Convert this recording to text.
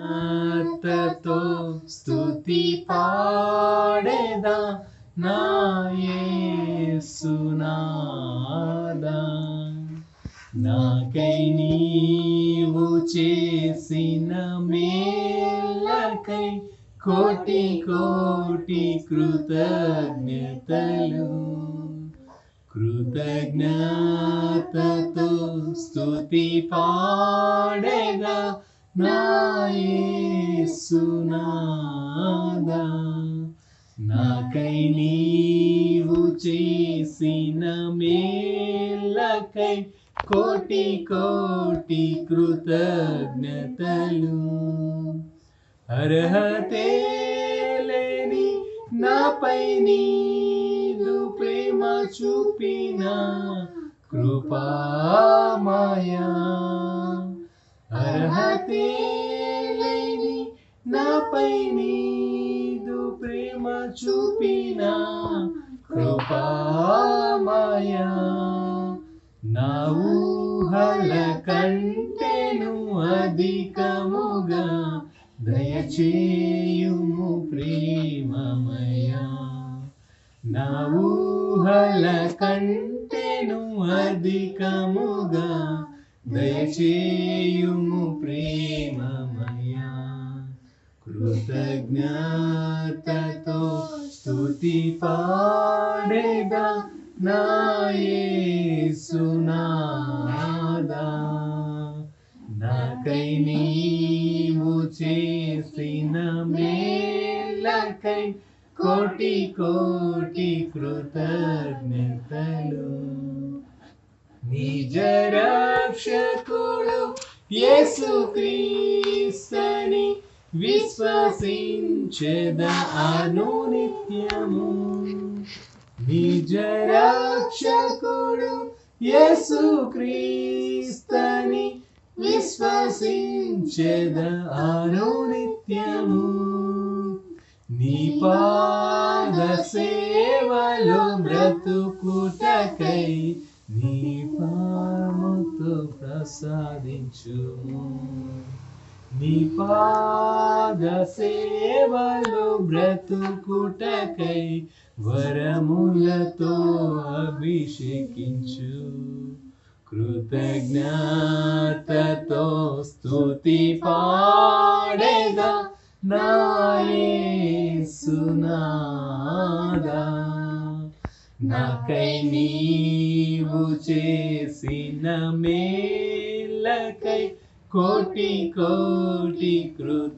ఆత్మతో స్తుతి పాడేదా నా యేసునాదా. నాకై నీవు చేసిన మేలకై కోటి కోటి కృతజ్ఞతలు. కృతజ్ఞతతో స్తుతి పాడేగా నా నాకై నీవు చేసిన మేలకై కోటి కోటి కృతజ్ఞతలు. అర్హతే లేని నాపై నీదు ప్రేమ చూపిన కృపామయా. అర్హతే లేని నాపై నీదు ప్రేమ చూపిన కృపామయ నా ఊహల కంటేను అధికముగా దయచేయుము ప్రేమమయ. నా ఊహల కంటేను అధికముగా దయచేయుము ప్రేమమయా కృతజ్ఞతతో స్తుతి పాడేదా నా యేసునాదా నాకై నీవు చేసిన మేలకై కోటి కోటి కృతజ్ఞతలు నిజ రక్షకుడు యేసు క్రీస్తని విశ్వసించెద అనునిత్యము నిజ రక్షకుడు యేసు క్రీస్తని విశ్వసించెద అనునిత్యము నీ పాద సేవలో బ్రతుకుటకై నీ పాముతో ప్రసాదించుము. నీ పాద సేవలు బ్రతుకుటకై వరములతో అభిషేకించు. కృతజ్ఞతతో స్తుతి పాడేగా నా యేసునాదా నాకై నీవు చేసిన మేలకై కోటి కోటి కృత